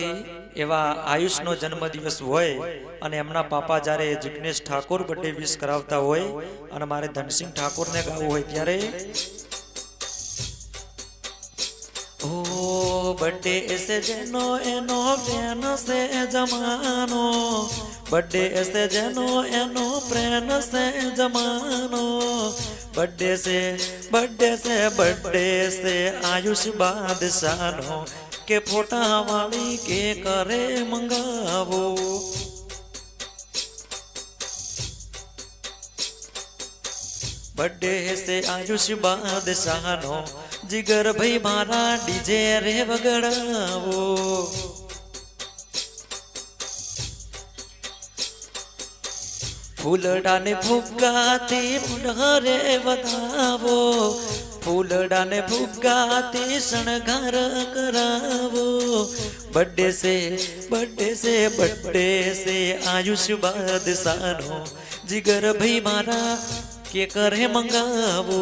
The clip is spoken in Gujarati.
ગુજરાતી એવા આયુષનો જન્મદિવસ હોય અને એમના પાપા જ્યારે જિગ્નેશ ઠાકોર બર્થડે વિશ કરાવતા હોય અને મારે ધનસિંહ ઠાકોરને ગાવું હોય ત્યારે, ઓ, બર્થડે એસે જેનો એનો પ્રેમ સે જમાનો બર્થડે એસે જેનો એનો પ્રેમ સે જમાનો બર્થડે સે બર્થડે સે બર્થડે સે, આયુષ બાદશાહનો કે ફોટા વાળી કે કરે મંગાવો. બર્થડે સે આયુષ બાદશાહનો. જીગર ભાઈ મારા ડીજે રે વગડાવો. ફૂલડાને પુનઃ રે વધાવો. ફૂલડાને તે શણગાર કરાવો. બર્થડે સે બર્થડે સે બર્થડે સે આયુષ બાદશાહનો જીગર ભાઈ મારા કે કરે મંગાવો.